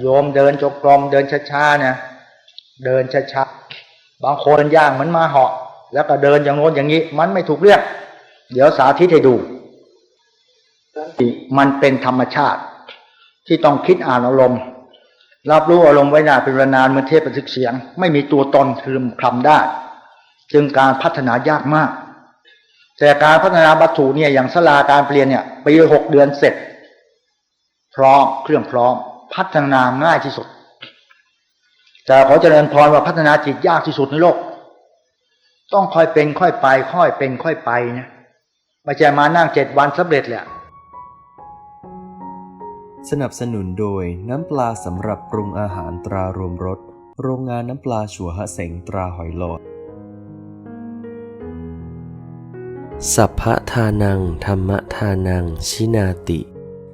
โยมเดินจงกรมเดินช้าๆเนะเดินช้าๆบางคนย่างเหมือนมาเหาะ แล้วก็เดินอย่างโน้นอย่างนี้ มันไม่ถูกเรื่อง เดี๋ยวสาธิตให้ดู มันเป็นธรรมชาติ ที่ต้องคิดอ่านอารมณ์รับรู้อารมณ์ไว้นานเป็นเวลานานเหมือนเทพบันทึกเสียง ไม่มีตัวตนคือคลำได้ จึงการพัฒนายากมาก แต่การพัฒนาวัตถุเนี่ยอย่างสลาการเปลี่ยนเนี่ยปีหกเดือนเสร็จ พร้อมเครื่องพร้อม พัฒนาง่ายที่สุด แต่ขอเจริญพรว่าพัฒนาจิตยากที่สุดในโลก ต้องค่อยเป็นค่อยไป ค่อยเป็นค่อยไปนะไม่ใช่มานั่งเจ็ดวันสำเร็จแหละสนับสนุนโดยน้ำปลาสำหรับปรุงอาหารตรารวมรสโรงงานน้ำปลาชัวฮะเสงตราหอยโหลดสัพพะทานัง ธรรมทานัง ชินาติ